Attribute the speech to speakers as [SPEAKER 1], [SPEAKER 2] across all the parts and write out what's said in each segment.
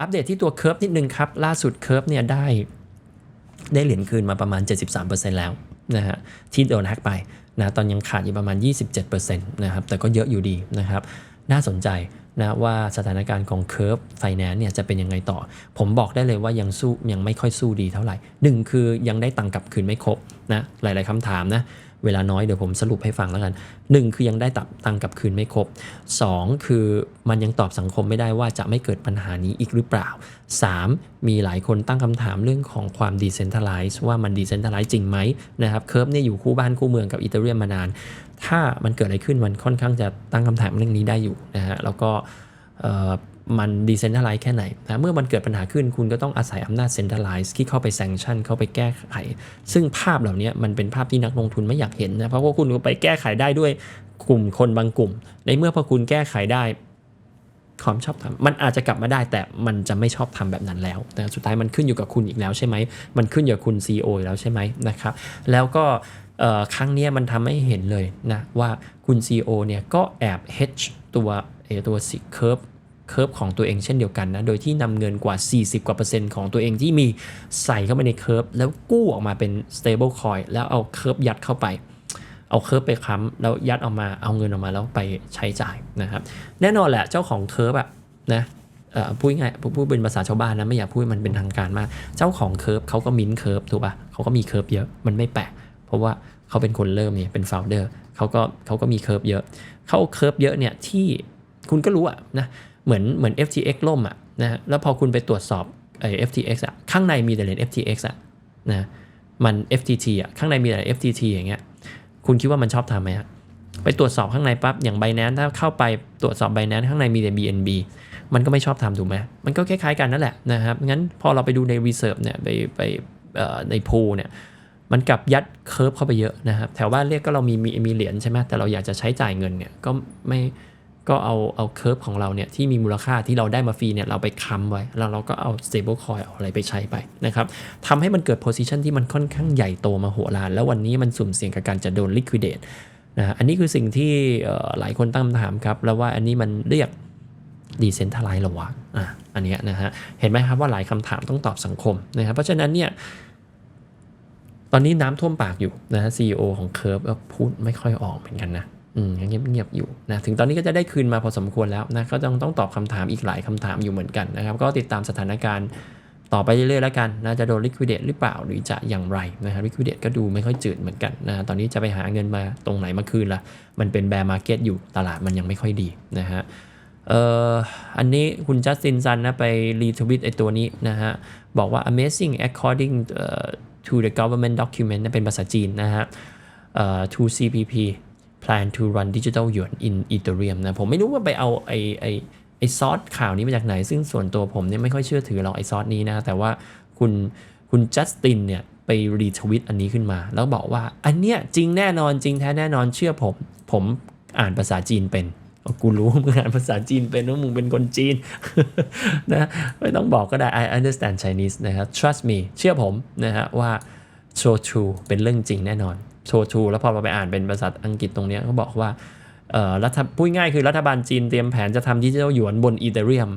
[SPEAKER 1] อัปเดตที่ตัวเคิร์ฟนิดนึงครับ ล่าสุดเคิร์ฟเนี่ยได้ได้เหรียญคืนมาประมาณ 73%แล้วนะฮะที่โดนแฮกไปนะตอนยังขาดอยู่ประมาณ 27%นะครับแต่ก็เยอะอยู่ดีนะครับน่าสนใจนะว่าสถานการณ์ของ Curve Finance เนี่ยจะเป็นยังไงต่อ ผมบอกได้เลยว่ายังสู้ยังไม่ค่อยสู้ดีเท่าไหร่หนึ่งคือยังได้ตังค์กลับคืนไม่ครบนะหลาย ๆคำถามนะ เวลาน้อยเดี๋ยวผมสรุปให้ฟังแล้วกันหนึ่งคือยังได้ตับตังกับคืนไม่ครบสองคือมันยังตอบสังคมไม่ได้ว่าจะไม่เกิดปัญหานี้อีกหรือเปล่า 3. มีหลายคนตั้งคำถามเรื่องของความ decentralize ว่ามัน decentralize จริงไหมนะครับเคิร์ฟเนี่ยอยู่คู่บ้านคู่เมืองกับอีเทเรียมมานาน ถ้ามันเกิดอะไรขึ้นมันค่อนข้างจะตั้งคำถามเรื่องนี้ได้อยู่นะฮะแล้วก็ มัน decentralize แค่ไหนนะเมื่อมันเกิดปัญหาขึ้นคุณก็ต้องอาศัยอำนาจ centralize ที่เข้าไป sanction เข้าไปแก้ไข ซึ่งภาพเหล่านี้มันเป็นภาพที่นักลงทุนไม่อยากเห็นนะเพราะว่าคุณไปแก้ไขได้ด้วยกลุ่มคนบางกลุ่ม ในเมื่อพอคุณแก้ไขได้ความชอบธรรมมันอาจจะกลับมาได้แต่มันจะไม่ชอบทำแบบนั้นแล้วนะสุดท้ายมันขึ้นอยู่กับคุณอีกแล้วใช่ไหมมันขึ้นอยู่กับคุณ CEO อีกแล้วใช่ไหมนะครับแล้วก็ครั้งนี้มันทำให้เห็นเลยนะว่าคุณ CEO เนี่ยก็แอบ hedge ตัวตัวสิเคิร์ฟ เคิร์ฟของตัวเองเช่นเดียวกันนะ โดยที่นำเงินกว่า 40 กว่าเปอร์เซ็นต์ของตัวเองที่มีใส่เข้าไปในเคิร์ฟแล้วกู้ออกมาเป็น stable coin แล้วเอาเคิร์ฟยัดเข้าไป เอาเคิร์ฟไปค้ำแล้วยัดออกมาเอาเงินออกมาแล้วไปใช้จ่ายนะครับ แน่นอนแหละเจ้าของเคิร์ฟอะนะพูดง่ายๆพูดเป็นภาษาชาวบ้านนะไม่อยากพูดมันเป็นทางการมาก เจ้าของเคิร์ฟเขาก็มิ้นเคิร์ฟถูกปะเขาก็มีเคิร์ฟเยอะมันไม่แปลกเพราะว่าเขาเป็นคนเริ่มเนี่ยเป็นโฟลเดอร์เขาก็เขาก็มีเคิร์ฟเยอะเขาเคิร์ฟเยอะเนี่ยที่คุณก็รู้อะนะ เหมือนเหมือน FTX ล่มอะนะแล้วพอคุณไปตรวจสอบไอ้ FTX อะข้างในมีแต่เหรียญ FTX อะนะมัน FTT อะข้างในมีแต่ FTT อย่างเงี้ยคุณคิดว่ามันชอบทำไหมฮะไปตรวจสอบข้างในปั๊บอย่าง b บ n a n c e ถ้าเข้าไปตรวจสอบ b บ n a n c e ข้างในมีแต่ BNB มันก็ไม่ชอบทำถูกไหมมันก็คล้ายๆกันนั่นแหละนะครับงั้นพอเราไปดูใน reserve เนี่ยไปไปใน pool เนี่ยมันกลับยัดเคิร์ฟเข้าไปเยอะนะครับแถวบ้านเรียกก็เรามีมีมีเหรียญใช่ไหมแต่เราอยากจะใช้จ่ายเงินเนี่ยก็ไม่ ก็เอาเอาเคิร์ฟของเราเนี่ยที่มีมูลค่าที่เราได้มาฟรีเนี่ยเราไปค้ำไว้ แล้วเราก็เอา stable coin เอาอะไรไปใช้ไปนะครับทำให้มันเกิด position ที่มันค่อนข้างใหญ่โตมาโหฬารแล้ววันนี้มันสุ่มเสี่ยงกับการจะโดน liquidate นะอันนี้คือสิ่งที่หลายคนตั้งคำถามครับ แล้วว่าอันนี้มันเรียก decentralize หรอวะอะอันนี้นะฮะเห็นไหมครับว่าหลายคำถามต้องตอบสังคมนะครับเพราะฉะนั้นเนี่ยตอนนี้น้ำท่วมปากอยู่นะฮะ CEO ของ Curve ก็พูดไม่ค่อยออกเหมือนกันนะ อืมยังเงียบๆอยู่นะถึงตอนนี้ก็จะได้คืนมาพอสมควรแล้วนะก็ต้องต้องตอบคำถามอีกหลายคำถามอยู่เหมือนกันนะครับ ก็ติดตามสถานการณ์ต่อไปเรื่อยๆแล้วกันนะจะโดน liquidate หรือเปล่าหรือจะอย่างไรนะครับ liquidate ก็ดูไม่ค่อยจืดเหมือนกันนะตอนนี้จะไปหาเงินมาตรงไหนมาคืนละมันเป็น bear market อยู่ตลาดมันยังไม่ค่อยดีนะฮะเอ่ออันนี้คุณจัสตินซันนะไปรีทวิตไอตัวนี้นะฮะบอกว่า amazing according to the government document นะเป็นภาษาจีนนะฮะ to CPP plan to run digital yuan in Ethereum นะ ผมไม่รู้ว่าไปเอาไอไอไอซอสข่าวนี้มาจากไหน ซึ่งส่วนตัวผมเนี่ยไม่ค่อยเชื่อถือหรอกไอซอสนี้นะ แต่ว่าคุณคุณจัสตินเนี่ยไปรีทวิตอันนี้ขึ้นมา แล้วบอกว่าอันเนี้ยจริงแน่นอนจริงแท้แน่นอนเชื่อผม ผมอ่านภาษาจีนเป็นกูรู้มึงอ่านภาษาจีนเป็นว่ามึงเป็นคนจีนนะไม่ต้องบอกก็ได้ I understand Chinese นะครับ trust me เชื่อผมนะฮะว่า so true เป็นเรื่องจริงแน่นอน so true แล้วพอเราไปอ่านเป็นภาษาอังกฤษตรงนี้เขาบอกว่าเออรัฐพูดง่ายคือรัฐบาลจีนเตรียมแผนจะทำดิจิทัลหยวนบนอีเธเรียม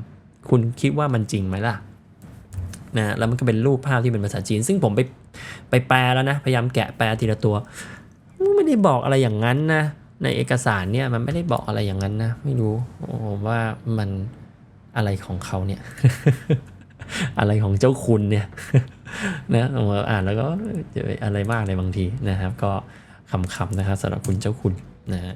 [SPEAKER 1] คุณคิดว่ามันจริงไหมล่ะนะแล้วมันก็เป็นรูปภาพที่เป็นภาษาจีน ซึ่งผมไปไปแปลแล้วนะ พยายามแกะแปลทีละตัวไม่ได้บอกอะไรอย่างนั้นนะ ในเอกสารเนี่ยมันไม่ได้บอกอะไรอย่างนั้นนะ ไม่รู้ว่ามันอะไรของเขาเนี่ย อะไรของเจ้าคุณเนี่ย นะผมอ่านแล้วก็อะไรมากเลยบางทีนะครับ ก็ขำๆนะครับสำหรับคุณเจ้าคุณนะฮะ